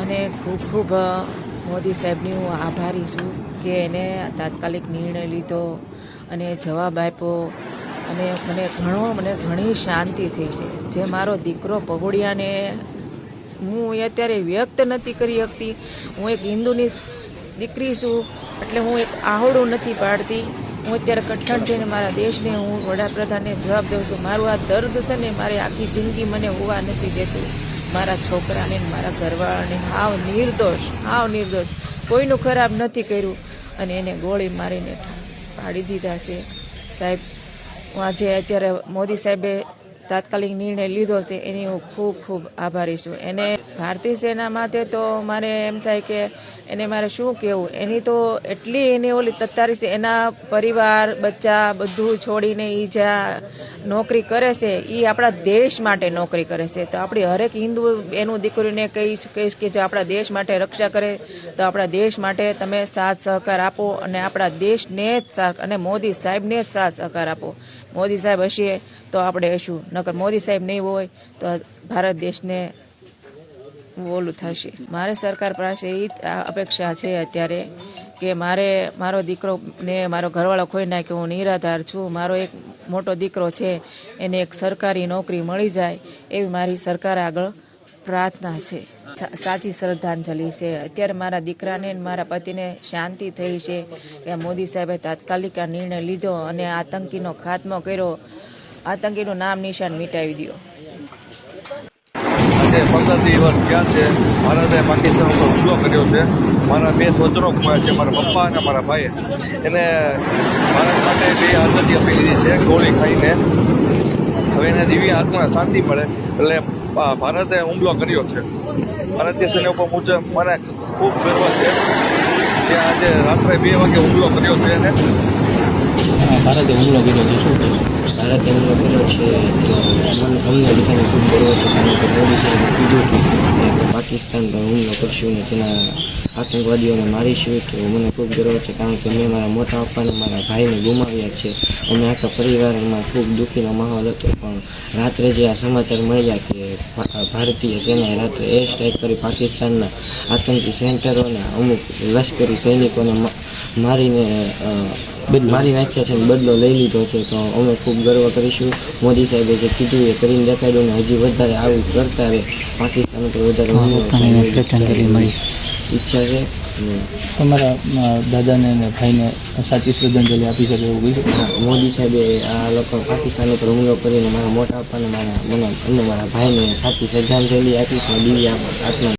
અને ખૂબ ખૂબ મોદી સાહેબની હું આભારી છું કે એને તાત્કાલિક નિર્ણય લીધો અને જવાબ આપ્યો અને મને ઘણો, મને ઘણી શાંતિ થઈ છે. જે મારો દીકરો પગોડિયાને હું એ અત્યારે વ્યક્ત નથી કરી શકતી. હું એક હિન્દુની દીકરી છું, એટલે હું એક આહોડું નથી પાડતી. હું અત્યારે કઠણ થઈને મારા દેશને હું વડાપ્રધાનને જવાબ દઉં છું. મારું આ દર્દ છે ને મારી આખી જિંદગી મને હોવા નથી દેતું. મારા છોકરાને મારા ઘરવાળાને હાવ નિર્દોષ હાવ નિર્દોષ. કોઈનું ખરાબ નથી કર્યું. અને એને ગોળી મારીને પાડી દીધા છે. સાહેબ, હું આજે અત્યારે મોદી સાહેબે તાત્કાલિક નિર્ણય લીધો છે, એની હું ખૂબ ખૂબ આભારી છું. એને ભારતીય સેના માટે તો મારે એમ થાય કે એને મારે શું કહેવું? એની તો એટલી એની ઓલી તત્તારી છે, એના પરિવાર, બચ્ચા બધું છોડીને એ જ્યાં નોકરી કરે છે એ આપણા દેશ માટે નોકરી કરે છે. તો આપણી હરેક હિન્દુ એનું દીકરીને કહીશ કહીશ કે જો આપણા દેશ માટે રક્ષા કરે, તો આપણા દેશ માટે તમે સાથ સહકાર આપો અને આપણા દેશને જ સાથ અને મોદી સાહેબને જ સાથ સહકાર આપો. મોદી સાહેબ હશે તો આપણે હશું નકર મોદી સાહેબ નહીં હોય, તો ભારત દેશને ઓલું થશે. મારે સરકાર પાસે એ અપેક્ષા છે અત્યારે કે મારે, મારો દીકરો ને મારો ઘરવાળો ખોઈ નાખ્યો, હું નિરાધાર છું, મારો એક મોટો દીકરો છે, એને એક સરકારી નોકરી મળી જાય એવી મારી સરકાર આગળ પ્રાર્થના છે. સાચી શ્રદ્ધાંજલિ છે. અત્યારે મારા દીકરાને મારા પતિને શાંતિ થઈ છે. કે મોદી સાહેબે તાત્કાલિક આ નિર્ણય લીધો અને આતંકીનો ખાત્મો કર્યો. આતંકીનું નામ નિશાન મિટાવી દો આજે પંદર દિવસ થયા છે. ભારતે પાકિસ્તાન ઉપર હુમલો કર્યો છે. મારા બે સ્વચરો ગુમાવ્યા છે, મારા પપ્પા અને મારા ભાઈએ. એને ભારત માટે બે આઝાદી આપી દીધી છે, ગોળી ખાઈને. હવે એને દિવ્ય આત્મા શાંતિ મળે, એટલે ભારતે હુમલો કર્યો છે. ભારતીય સેના ઉપર મુજબ મને ખૂબ ગર્વ છે કે આજે રાત્રે બે વાગે હુમલો કર્યો છે એને. ભારતે હુમલો કર્યો છે, શું ભારતે હુમલો કર્યો છે, તો મને અમને બધાને ખૂબ ગર્વ છે, કારણ કે મોદી સાહેબે કીધું હતું કે પાકિસ્તાન પર હુમલો કરશું ને તેના આતંકવાદીઓને મારીશું, તો મને ખૂબ ગર્વ છે, કારણ કે મેં મારા મોટા પપ્પાને, મારા ભાઈને ગુમાવ્યા છે. અમે આખા પરિવારમાં ખૂબ દુઃખીનો માહોલ હતો, પણ રાત્રે જે આ સમાચાર મળ્યા કે ભારતીય સેનાએ રાત્રે એર સ્ટ્રાઇક કરી પાકિસ્તાનના આતંકી સેન્ટરોને અમુક લશ્કરી સૈનિકોને મારીને મારી નાખ્યા છે બદલો લઈ લીધો છે તો અમે ખૂબ ગર્વ કરીશું. મોદી સાહેબે જે કીધું એ કરીને દેખાડ્યું ને હજી વધારે આવું કરતા રહે. પાકિસ્તાન તો વધારે શ્રદ્ધાંજલિ મળી ઈચ્છા છે. તમારા દાદાને અને ભાઈને સાચી શ્રદ્ધાંજલિ આપી શકે એવું કીધું મોદી સાહેબે આ લોકો પાકિસ્તાન ઉપર હુમલો કરીને મારા મોટા પપ્પાને મારા મને અને મારા ભાઈને સાચી શ્રદ્ધાંજલિ આપીશ છે દિવ્ય આત્મા